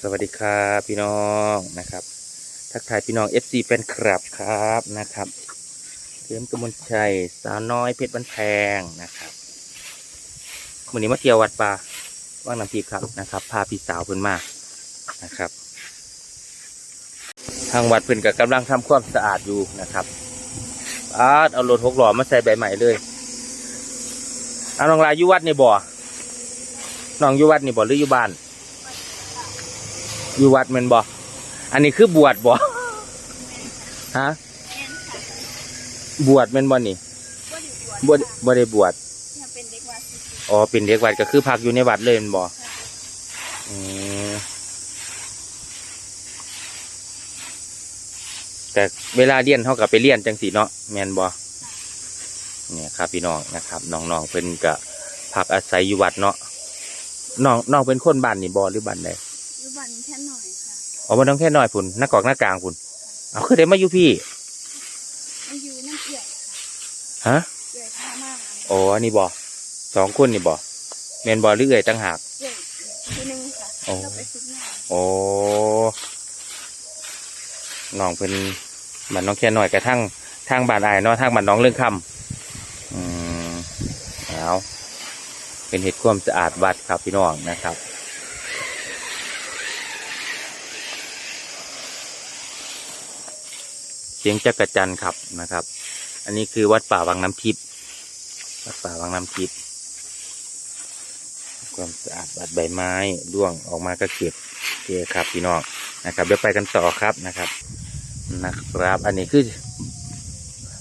สวัสดีครับพี่น้องนะครับ ทักทายพี่น้อง FC แฟนคลับครับนะครับเทียมกมลชัยสาวน้อยเพชรบันแพงนะครับวันนี้มาเที่ยววัดป่าว่างน้ำพีครับนะครับ พาพี่สาวเพิ่นมานะครับ ทางวัดเพิ่อนก็กำลังทำความสะอาดอยู่นะครับอาเอารถหกล้อมาใส่ใบใหม่เลยเอาน้องลายยู่วัดนี่บ่น้องยู่วัดนี่บ่หรืออยู่บ้าน อยู่วัดแมันบ่อันนี้คือบวชบ่ฮะบวชแมันบ่นี่ก็อยู่บวชบ่ได้บ่ได้บวชเนี่ยเป็นเด็กวัดสิบอ๋อเป็นเด็กวัดก็คือพักอยู่ในวัดเลยแมันบ่อืมแต่เวลาเรียนเขาก็ไปเรียนจังสีเนาะแม่นบ่เนี่ยครับพี่น้องนะครับน้องๆเพิ่นก็พักอาศัยอยู่วัดเนาะน้องน้องเป็นคนบ้านนี่บ่หรือบ้านใด อยู่บ้านแค่หน่อยค่ะอ๋อบ่ต้องแค่น้อยพุ่นหน้ากอกหน้ากลางพุ่นเอาคือได้มาอยู่พี่มาอยู่น้ำเอื่อยฮะเอื่อยท่ามากโอ้อันนี้บ่สองคนนี่บ่แมนบ่หรือเอ่ยตั้งหากเอื่อยทีนึงค่ะโอ้เราไปฝึกงานโอ้น้องเป็นบ้านน้องแค่น้อยกระทั่งทางบ้านอายเนาะทางบ้านน้องเรื่องคำอืมเอาเป็นเหตุความสะอาดวัดครับพี่น้องนะครับ สียงจักรจันทร์ครับนะครับ อันนี้คือวัดป่าวังน้ำทิพย์วัดป่าวังน้ำทิพย์ความสะอาดบัดใบไม้ร่วงออกมาก็เก็บเคครับพี่น้องนะครับเดี๋ยวไปกันต่อครับนะครับนะครับ อันนี้คือ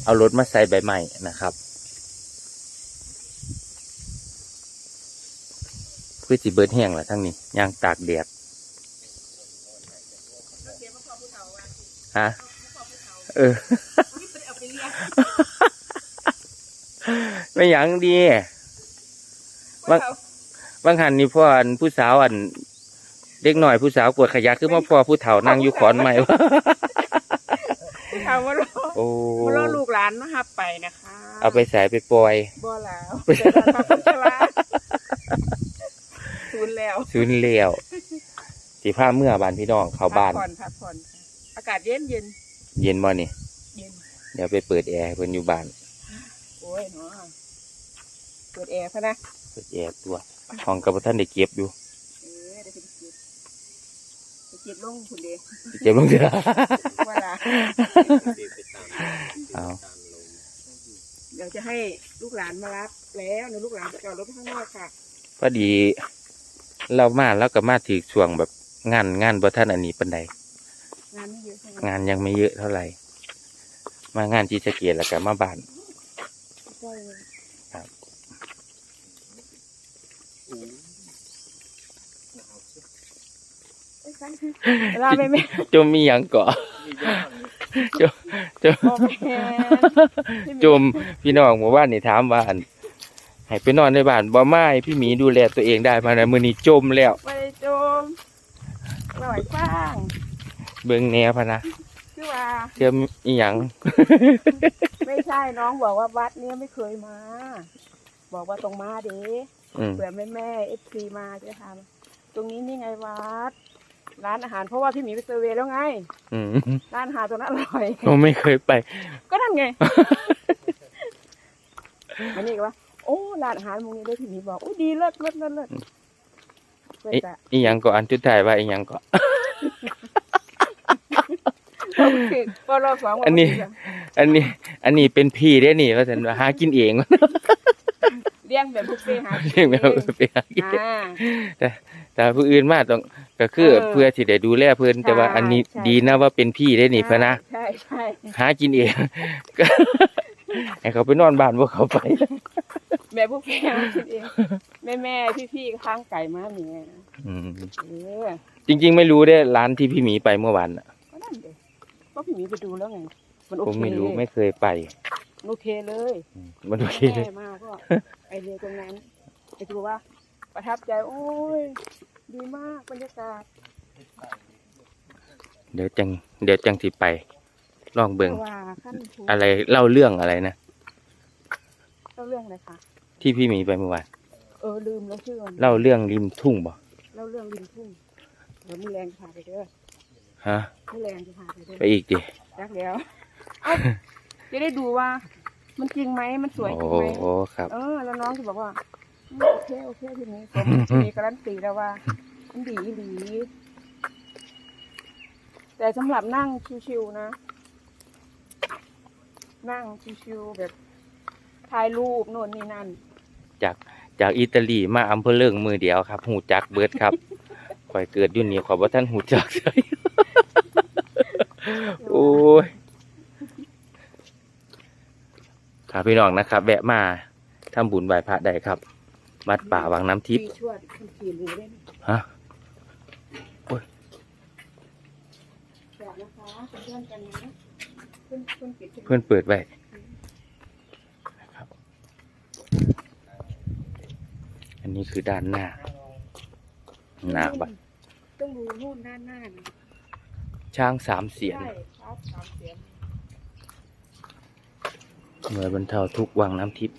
เอารถมาใส่ใบไม้นะครับพื่อจีเบิร์ดแห้งแหละทั้งนี้ย่างตากแดดฮะ เออเอาไปเลี้ยงไม่หยังดีว่าบางหันนี่พ่ออันผู้สาวอัน เด็กหน่อยผู้สาวกวดขยะคือมาพ่อผู้เฒ่านั่งอยู่ขอนไม้วะผู้เฒ่ามารอโอ้มารอลูกหลานนะครับไปนะคะ เอาไปใส่ไปปล่อยบ่แล้วเดี๋ยวเราทำพัชระศูนย์แล้วซื้อเลี้ยวสีผ้าเมื่อบานพี่น้องเข้าบ้านพักผ่อนพักผ่อนค่ะอากาศเย็นเย็น เย็นบ่นี่เย็นเดี๋ยวไปเปิดแอร์ให้เพิ่นอยู่บ้าน โอ้ยเนาะเปิดแอร์ซะนะเปิดแอร์ตัวห้องกับท่านได้เก็บอยู่เออเดี๋ยวไปเก็บไปเก็บลงคุณเดชเก็บลงเถอะเวลาเอาเดี๋ยวจะให้ลูกหลานมารับแล้วเดี๋ยวลูกหลานจะจอดรถข้างนอกค่ะพอดี เรามาแล้วก็มาถือช่วงแบบงานงานบ่ท่านอันนี้ปันใด งานไม่เยอะใช่ไหมงานยังไม่เยอะเท่าไหร่ มางานที่สะเกียแล้วก็มาบ้านก็เลยครับเอ้ยกันเวลาไปแม่จมมีหยังเกาะจมจมบอกแม่จมพี่น้องหมู่บ้านนี่ถามว่าอันให้ไปนอนในบ้านบ่ไม้พี่หมีดูแลตัวเองได้มานะมื้อนี้จมแล้วไม่ได้จมลอยฟาง เบิ่งแนวพะนะคือว่าเชื่ออีหยังไม่ใช่น้องบอกว่าวัดเนี้ยไม่เคยมา บอกว่าตรงมาเด้อืมเผื่อแม่แม่เอฟซีมาจะทำตรงนี้นี่ไงวัด ร้านอาหารเพราะว่าพี่หมีไปเซอร์เวย์แล้วไง อืมร้านอาหารตรงนั้นอร่อย ผมไม่เคยไป ก็นั่นไงมันนี่ก็ว่า โอ้ร้านอาหารมึงนี่ได้พี่หมีบอกโอ้ดีเลิศเลิศเลิศเลิศเปิดอีแต่อีหยังก็อันจุดท้ายว่าอีหยังก็เรา คือพอเราสองวัอันนี้อันนี้ อันนี้เป็นพี่ได้นี่ว่าฉันว่าหากินเองเลี้ยงแบบบุฟเฟ่ต์หาเรียกแบบไปหากินอ่า แต่ผู้อื่นมาต้องก็คือเออเพื่อที่ได้ดูแลเพิ่นแต่ว่าใช่อันนี้ใช่ ดีนะว่าเป็นพี่ได้นี่พะนะใช่ใช่หากินเองก็ให้เขาไปนอนบ้านพวกเขาไป แบบบุฟเฟ่ต์หากินเองแม่แม่พี่พี่ๆข้างไก่มาเมียอืมเออจริง ๆ ไม่รู้ได้ร้านที่พี่หมีไปเมื่อวานน่ะก็นั่นเลย ก็พี่หมีไปดูแล้วไง มันโอผมเคไม่รู้ไม่เคยไปมันโอเคเลยอืมมันโอเคแม่มากก็ไอเดียตรงนั้นไอดูว่า ประทับใจโอ้ยดีมากบรรยากาศเดี๋ยวจัง เดี๋ยวจังสิไป ลองเบิ่งว่าขั้นภูอะไรเล่าเรื่องอะไรนะ เล่าเรื่องอะไรคะที่พี่หมีไปเมื่อวานเออลืมแล้วชื่อมันเล่าเรื่องริมทุ่งบ่ เล่าเรื่องรื่องริมทุ่งเดี๋ยวมือแรงจะพาไปเด้อ ฮะมือแรงจะพาไปเด้อไปอีกดิรักแล้วเอ้าจะได้ดูว่า มันจริงไหมมันสวยจริงโอ้ไหมโหครับ เออ แล้วน้องจะบอกว่าอืมโอเคโอเคทีนี้ผมมีการันตีแล้วว่า มันดีอีหลีแต่สำหรับนั่งชิวๆนะ นั่งชิวๆแบบถ่ายรูปโน่นนี่นั่น จากจากอิตาลีมาอำเภอเลิงมือเดียวครับ หูจักเบิดครับข่อยเกิดอยู่นี่ขอยว่าท่านหูจักเลย โอ้ยครับพี่น้องนะครับ แวะมาทำบุญไหว้พระได้ครับ วัดป่าวังน้ำทิพย์มีชั่วคนขี่หรือได้ไหมฮะบอกนะคะเป็นเพื่อนกันนะเพื่อนเพื่อนปิดเพื่อนเปิดไว้นะครับอันนี้คือด้านหน้าหน้าบัดต้องดูนู่นด้านหน้านะ ช้างสามเสียนใช่ครับสามเสียงหน่วยบรรเทาทุกข์วังน้ำทิพย์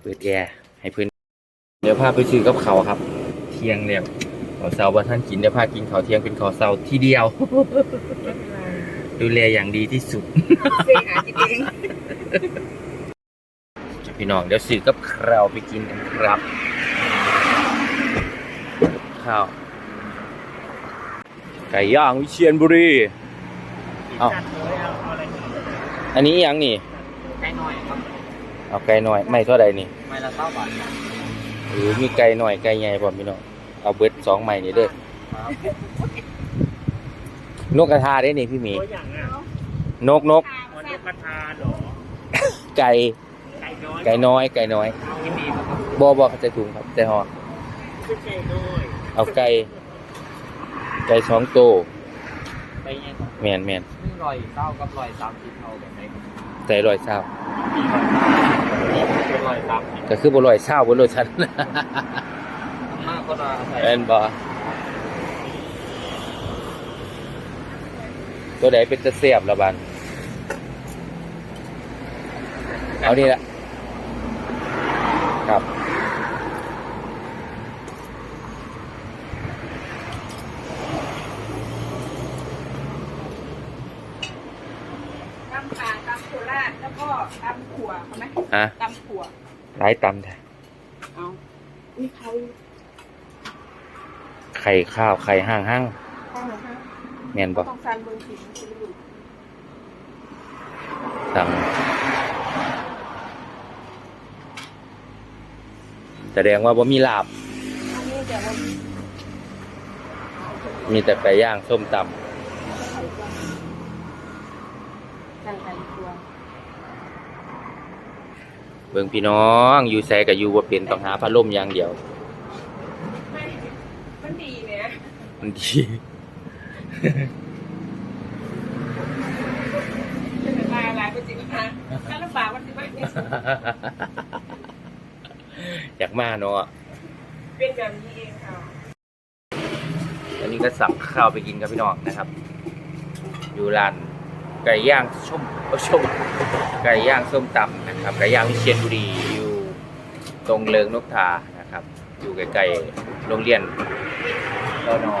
เปิดแอร์ให้เพื่อนเดี๋ยวพาไปซื้อกับเขาวครับ เที่ยงแล้วขอเซาว่าท่านกินเดี๋ยวพากินข้าวเที่ยงเป็นข้าวเซาที่เดียว ดูแลอย่างดีที่สุด เสียหากินเอง พี่น้อง เดี๋ยวซื้อกับข้าวไปกินกันครับ ข้าว ไก่ย่างวิเชียรบุรีเอาจัดเลยเอาเอาอะไรดีอันนี้อีหยังนี่ ไก่หน่อยครับ เอาไก่หน่อย ไม่เท่าใดนี่ ไม้ละเก้าบาทครับหรือมีไก่หน่อยไก่ใหญ่พร้อมพี่น้อง เอาเบิดสองใหม่นี่เด้อครับนกกระทาได้นี่พี่หมีตัวอย่างอะนกนกวันนี้ประทานเหรอ ไก่ ไก่น้อย ไก่น้อยไก่น้อยเอาที่มีครับบอบอเขาใส่ถุงครับแต่ห่อคือไก่น้อยเอาไก่ ไก่สองตัวไปยังครับแมนแมนนี่ลอยเก้ากับลอยสามสิบเอาแบบไหนครับใส่รอยเศร้ามีลอยเก้ามีเป็นลอยสามสิบก็คือบ่รอยเศร้าบ่รอยชันมากก็ได้ใส่แม่นบ่ตัวไหนเป็นตะเสียบละบัน เอานี่ละ ครับ ตำป่าตำโคราชแล้วก็ตำขั่วเอาไหมฮะ ตำขั่วหลายตำแท้เอานี่เขาไข่ข้าวไข่ห้างห้างเข้าหนูฮะแม่นบ่ต้องซันเบอร์สิบมันจะดูสั่ง แสดงว่าบ่มีลาบ อันนี้แต่ว่ามีแต่ไก่ย่างส้มตไข่ตัวจังไข่ตัวำเบิ่งพี่น้องอยู่ใส่กับอยู่บ่เป็นต้องหาพัดลมอย่างเดียว ไม่มันดีเนี่ยมันดีเป็นลายลายเป็นจริงนะคะถ้าลำบากมันจะไม่ อยากมาเนาะเป็นแบบนี้เองค่ะอันนี้ก็สั่งข้าวไปกินกับพี่น้องนะครับ อยู่ร้านไก่ย่างส้มเอ้าส้มไก่ย่างส้มตำนะครับไก่ย่างวิเชียรบุรีอยู่ตรงเลิงนกทานะครับ อยู่ใกล้ๆโรงเรียนรอนอ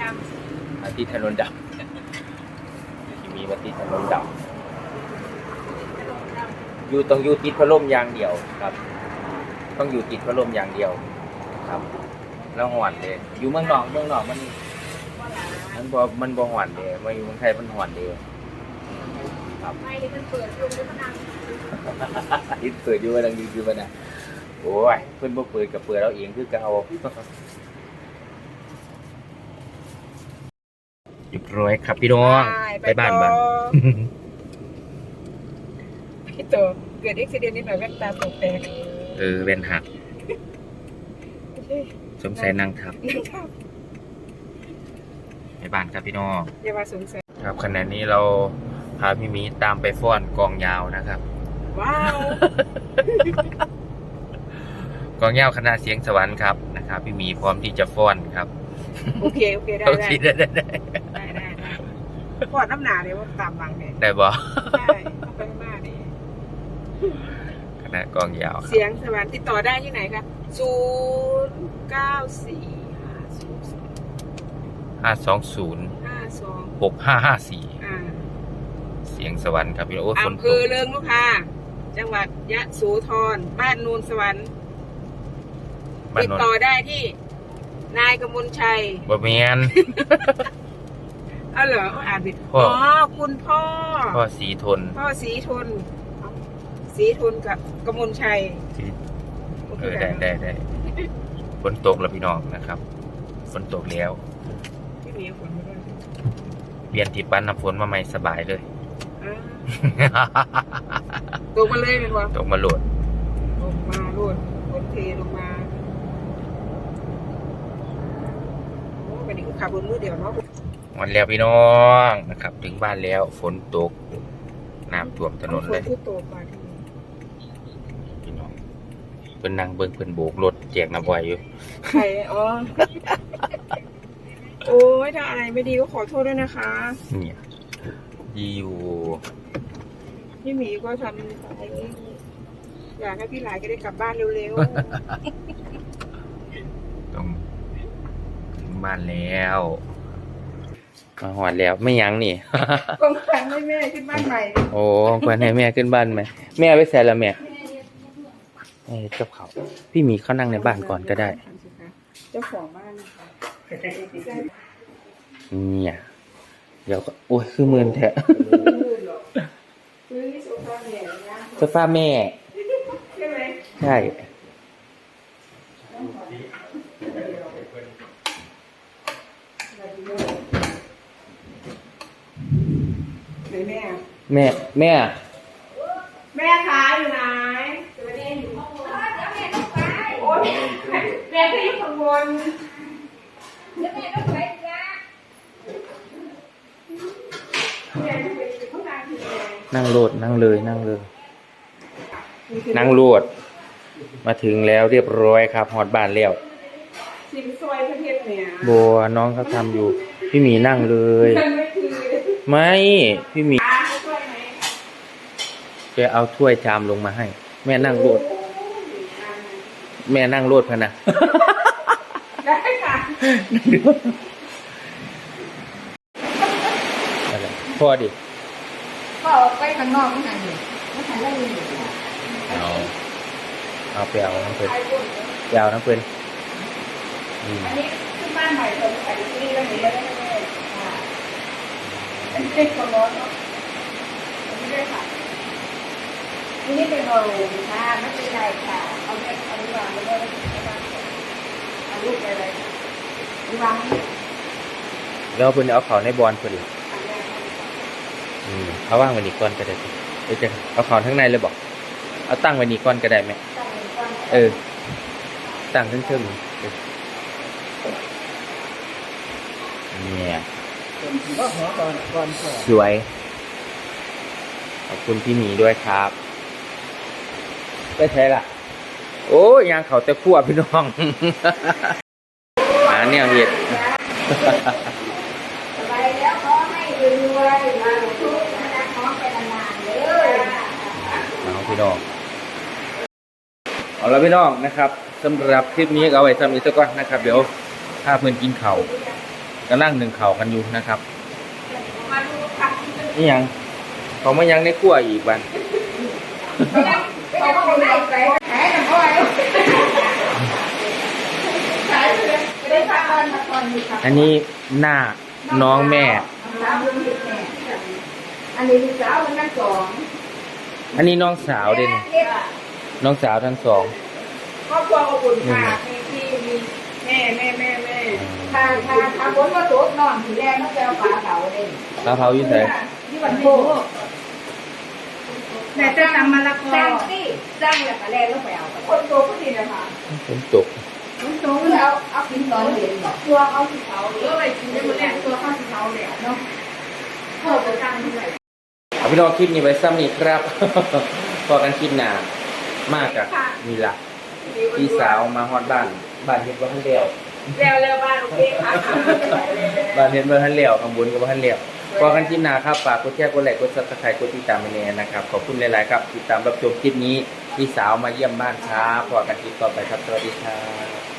ตามอาทิตย์ถนนดำที่มีวัติดถนนดำอยู่ต้องอยู่ติดพัดลมอย่างเดียวครับ ต้องอยู่ติดพัดลมอย่างเดียวครับ แล้วหอนเลยอยู่เมืองนอกเมืองนอกมัน มันบ่มันบ่หอนเลยมาอยู่เมืองไทยมันหอนเลยครับไม่ได้มันเปิดลงด้วยพนังอินเปิดอยู่ว่าดังดีคือมันน่ะโอ้ยเพิ่นบ่เปิดกับเปิดเราเองคือเก่าเรียบร้อยครับพี่น้องไปบ้านบ้านพี่โตเกิดอุบิเหตุนิดหน่อยแว่นตาตกแตก เออเว้นหักสงสัยนั่งทับไปบ้านครับพี่น้องอย่ามาสงสัยครับขณะนี้เราพาพี่หมีตามไปฟ้อนกองยาวนะครับ ว้าวกองยาวคณะเสียงสวรรค์ครับนะครับ พี่หมีพร้อมที่จะฟ้อนครับ โอเค โอเค ได้โอได้เคได้ได้ได้ได้ได้ได้อดน้ำหนาเนี่ยว่าตามหลังเนี่ยได้บ่ ใช่เข้าไปข้างหน้า นี่คณะกองยาวเสียงสวรรค์ติดต่อได้ที่ไหนคะศูนย์เก้าสี่ห้าศูนย์ห้าสองศูนย์ห้าสองหกห้าห้าสี่อ่าเสียงสวรรค์ครับพี่น้องโอ้ยฝนอำเภตอกเริงลูกค้าจังหวัดยะโสธรบ้านนูนสวรรค์บ้านติดนนต่อได้ที่ นายกมลชัยบ่แมนอ้าวเหรออ่านผิดพ่ออ๋อ๋อคุณพ่อ พ่อสีทน พ่อสีทน สีทนกับกมลชัยสีเออได้ได้ได้ฝนตกแล้วพี่น้องนะครับฝนตกแล้วพี่หมีฝนมาด้วยเปลี่ยนที่ปั้นน้ำฝนมาใหม่สบายเลยอ่าตกมาเลยเป็นวะตกมาโหลดลงมาโลดฝนเทลงมาโอ้วันนี้ก็ขับบนมือเดียวเนาะวันแล้วพี่น้องนะครับ ถึงบ้านแล้วฝนตกน้ำท่วมถนนเลยฝคือโตกว่าที่นี่พี่น้องเพิ่นนั่งเบิ่งเพิ่นโบกรถแจกน้ำอ้อยอยู่ ใครอ๋อ โอ้ยถ้าอะไรไม่ดีก็ขอโทษด้วยนะคะ เนี่ยดีอยู่พี่หมีก็ทำอะไรอยากให้พี่หลายก็ได้กลับบ้านเร็วต้องถึงบ้านแล้วมาหอดแล้วไม่ยั้งนี่ ๆกองแพงให้แม่ขึ้นบ้านใหม่ โอ้ควรให้แม่ขึ้นบ้านไหมแม่เอาไปใส่ละแม่เอ้ย เจ้าเขาพี่หมีเขานั่งในบ้านก่อนก็ได้ เจ้าของบ้านนะคะเนี่ยเดี๋ยวก็โอ้ยคือมือนแท้ซื้อโซฟาเนี่ยนะโซฟาแม่ใช่ไหมใช่ไหนแม่ แม่แม่ แม่ขาอยู่ไหนแม่อยู่ข้างบนแม่ต้องไปโอ้ยแม่ก็อยู่ข้างบนแม่ต้องไปจ้าแม่ต้องไปอยู่ข้างล่างทีเดียว นั่งโหลดนั่งเลยนั่งเลย นั่งโหลด มาถึงแล้วเรียบร้อยครับหอดบ้านแล้วชิมซอยประเทศเนี่ยบัวน้องเขาทำอยู่ พี่หมีนั่งเลยมันไม่คือไม่ พี่หมีตาเขาช่วยไหมแกเอาถ้วยชามลงมาให้ แม่นั่งโหลด แม่นั่งโหลดพะนะได้ค่ะอะไรพ่อดิก็ ออกไปข้างนอกไม่ทันอยู่ไม่ทันได้ยินอยู่เอาเอาไปเอาน้ำเพิ่นไปเอาน้ำเพิ่นอืมอันนี้ขึ้นบ้านใหม่ตรงไอ้ที่นี่แล้วเห็นแล้วได้ไหมค่ะอันนี้เป็นคนร้อนเนาะอันนี้ด้วยค่ะทีนี้เป็นโรงค่ะไม่เป็นไรค่ะเอาไปเอาไปวางไว้เลยเอาลูกไปเลยวางแล้วเพิ่นเอาเขาในบอลเพิ่นล่ะอันนี้ อืมเอาว่างไว้นี่ก่อนก็ได้สิเดี๋ยวจะเอาเขาทั้างในเลยบอก เอาตั้งไว้นี่ก่อนก็ได้ไหมตั้งไว้ก่อนเออ ตั้งเชิงๆเออเนี่ยก็หัวก่อนก่อนก่อนสวย ขอบคุณพี่หมีด้วยครับไปใช่ล่ะ โอ้ยยังเขาแต่ขั้วพี่น้อง หาเนี่ยเห็ดสบายแล้วขอให้รวยๆมาทุกข์นะขอไปนานๆเลย เอาพี่น้อง เอาละพี่น้องนะครับสำหรับคลิปนี้เอาไว้ทำอีกสักก่อนนะครับ เดี๋ยวถ้าเพื่อนกินเข่าก็นั่งหนึ่งเข่ากันอยู่นะครับนี่ยังเขาไมายังในขั้วอีกวันเขาก็ไม่ได้ไปแหมน้ำอ้อยขายไปเลยไปได้พักผ่อนพักผ่อนดีค่ะอันนี้หน้าน้องแม่ อันนี้สาวนั่งสองอันนี้น้องสาวเด่น น้องสาวทั้งสอง ครอบครัวอบอุ่นค่ะมีพี่มีแม่แม่แม่แม่ถ้าถ้าถ้าฝนมาตกนอนทีแรกมันจะเอาฝาเสาเลยพระเผาอยู่ไหนที่วันโบแต่จะทำมะละกสร้างอที่สร้างแล้วก็แล่แล้วไปเอาคนโตก็ดีนะคะฝนตกมันสูงแล้วเอากินตอนเย็นบอกตัวเขาสีเทาหรืออะไรกินได้หมดแหละตัวเขาสีเทาแหละเนาะเขาจะตั้งที่ไหนเอาพี่น้องคลิปนี้ไว้ซ้ำนี่ครับพอกันคลิปหน้า มากอะมีละพี่สาวมาฮอดบ้าน บ้านเห็นว่าท่านเลี้ยวแล้วแล้วบ้านโอเคค่ะบ้านเห็นว่าท่านเลี้ยวข้างบนกับว่าท่านเลี้ยวสพอกันคลิปหน้าครับฝากกดแชร์กดไลค์กดซับสไครต์กดติดตามไปเนี่ยนะครับ ขอบคุณหลาย ๆ ครับ ติดตามรับชมคลิปนี้ พี่สาวมาเยี่ยมบ้านครับพอกันคลิปต่อไปครับ สวัสดีครับ